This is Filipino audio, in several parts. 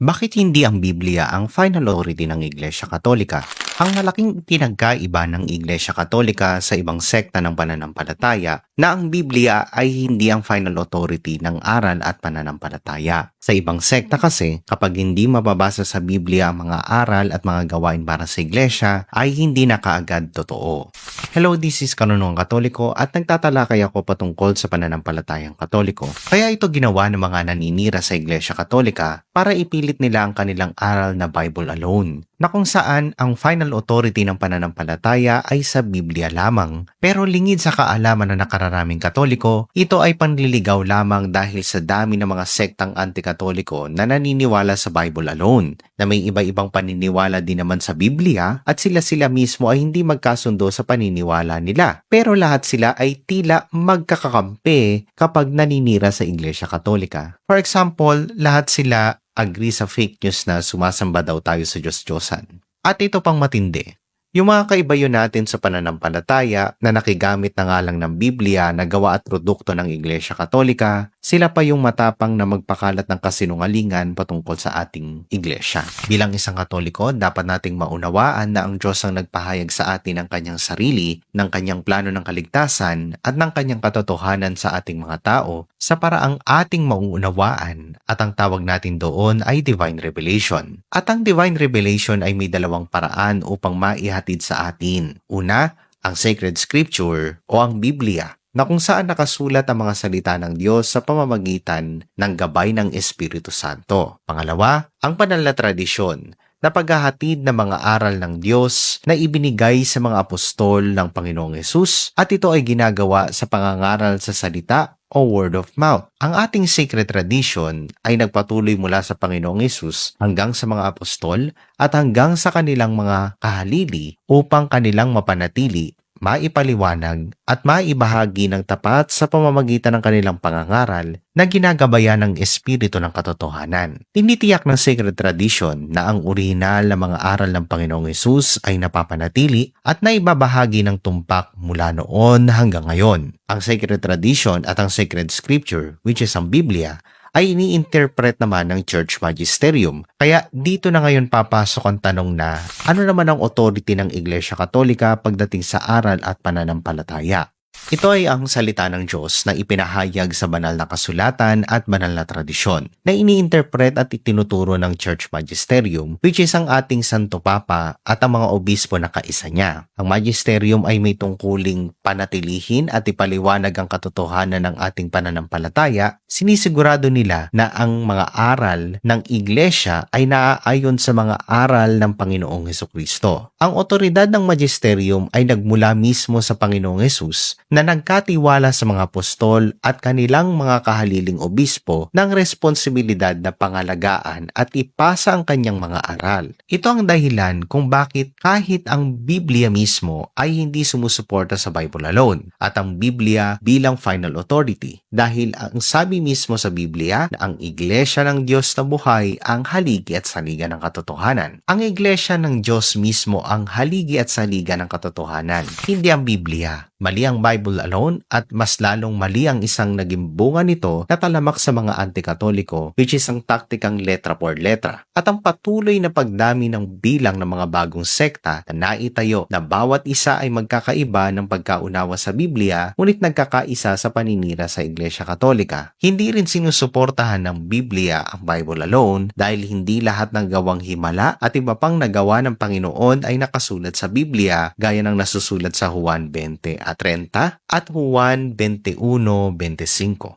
Bakit hindi ang Biblia ang final authority ng Iglesia Katolika? Ang malaking pinagkaiba ng Iglesia Katolika sa ibang sekta ng pananampalataya na ang Biblia ay hindi ang final authority ng aral at pananampalataya. Sa ibang sekta kasi, kapag hindi mababasa sa Biblia ang mga aral at mga gawain para sa Iglesia, ay hindi na kaagad totoo. Hello, this is Kanunong Katoliko at nagtatalakay ako patungkol sa pananampalatayang Katoliko. Kaya ito ginawa ng mga naninira sa Iglesia Katolika para ipilit nila ang kanilang aral na Bible alone na kung saan ang final authority ng pananampalataya ay sa Biblia lamang. Pero lingid sa kaalaman na nakararaming Katoliko, ito ay panliligaw lamang dahil sa dami ng mga sektang anti-Katoliko na naniniwala sa Bible alone, na may iba-ibang paniniwala din naman sa Biblia at sila-sila mismo ay hindi magkasundo sa paniniwala nila. Pero lahat sila ay tila magkakakampi kapag naninira sa Iglesia Katolika. For example, lahat sila agree sa fake news na sumasamba daw tayo sa Diyos-Diyosan. At ito pang matindi. Yung mga kaibayo natin sa pananampalataya na nakigamit na nga lang ng Biblia na gawa at produkto ng Iglesia Katolika, sila pa yung matapang na magpakalat ng kasinungalingan patungkol sa ating iglesia. Bilang isang katoliko, dapat nating maunawaan na ang Diyos ang nagpahayag sa atin ng kanyang sarili, ng kanyang plano ng kaligtasan, at ng kanyang katotohanan sa ating mga tao sa paraang ating mauunawaan at ang tawag natin doon ay Divine Revelation. At ang Divine Revelation ay may dalawang paraan upang maihatid sa atin. Una, ang Sacred Scripture o ang Biblia na kung saan nakasulat ang mga salita ng Diyos sa pamamagitan ng gabay ng Espiritu Santo. Pangalawa, ang banal na tradisyon na paghahatid ng mga aral ng Diyos na ibinigay sa mga apostol ng Panginoong Yesus at ito ay ginagawa sa pangangaral sa salita o word of mouth. Ang ating sacred tradition ay nagpatuloy mula sa Panginoong Yesus hanggang sa mga apostol at hanggang sa kanilang mga kahalili upang kanilang mapanatili maipaliwanag at maibahagi ng tapat sa pamamagitan ng kanilang pangangaral na ginagabayan ng Espiritu ng Katotohanan. Tinitiyak ng Sacred Tradition na ang orihinal na mga aral ng Panginoong Yesus ay napapanatili at naibabahagi ng tumpak mula noon hanggang ngayon. Ang Sacred Tradition at ang Sacred Scripture, which is ang Biblia, ay ini-interpret naman ng Church Magisterium. Kaya dito na ngayon papasok ang tanong na ano naman ang authority ng Iglesia Katolika pagdating sa aral at pananampalataya? Ito ay ang salita ng Diyos na ipinahayag sa banal na kasulatan at banal na tradisyon na ini-interpret at itinuturo ng Church Magisterium which is ang ating Santo Papa at ang mga obispo na kaisa niya. Ang Magisterium ay may tungkuling panatilihin at ipaliwanag ang katotohanan ng ating pananampalataya. Sinisigurado nila na ang mga aral ng Iglesia ay naaayon sa mga aral ng Panginoong Heso Kristo. Ang otoridad ng Magisterium ay nagmula mismo sa Panginoong Hesus na nagkatiwala sa mga apostol at kanilang mga kahaliling obispo ng responsibilidad na pangalagaan at ipasa ang kanyang mga aral. Ito ang dahilan kung bakit kahit ang Biblia mismo ay hindi sumusuporta sa Bible alone at ang Biblia bilang final authority dahil ang sabi mismo sa Biblia na ang Iglesia ng Diyos na buhay ang haligi at saliga ng katotohanan. Ang Iglesia ng Diyos mismo ang haligi at saliga ng katotohanan, hindi ang Biblia. Mali ang Bible alone at mas lalong mali ang isang naging bunga nito na talamak sa mga anti-katoliko which is ang taktikang letra por letra at ang patuloy na pagdami ng bilang ng mga bagong sekta na naitayo na bawat isa ay magkakaiba ng pagkaunawa sa Biblia ngunit nagkakaisa sa paninira sa Iglesia Katolika. Hindi rin sinusuportahan ng Biblia ang Bible alone dahil hindi lahat ng gawang himala at iba pang nagawa ng Panginoon ay nakasulat sa Biblia gaya ng nasusulat sa Juan 20 at 30 at Juan 21.25.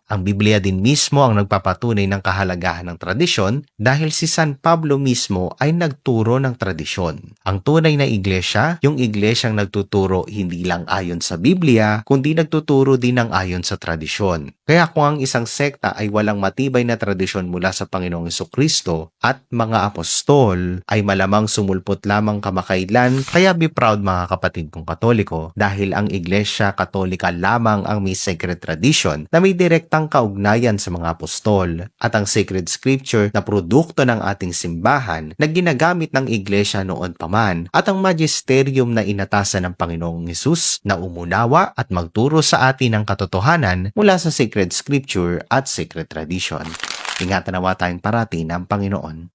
Ang Biblia din mismo ang nagpapatunay ng kahalagahan ng tradisyon dahil si San Pablo mismo ay nagturo ng tradisyon. Ang tunay na iglesia, yung iglesyang nagtuturo hindi lang ayon sa Biblia, kundi nagtuturo din ng ayon sa tradisyon. Kaya kung ang isang sekta ay walang matibay na tradisyon mula sa Panginoong Kristo at mga apostol ay malamang sumulpot lamang kamakailan, kaya be proud mga kapatid kong katoliko dahil ang iglesia katolika lamang ang may sacred tradition na may direktang kaugnayan sa mga apostol at ang sacred scripture na produkto ng ating simbahan na ginagamit ng iglesia noon pa man at ang magisterium na inatasan ng Panginoong Hesus na umunawa at magturo sa atin ng katotohanan mula sa sacred scripture at sacred tradition. Ingatan nawa tayong parati ng Panginoon.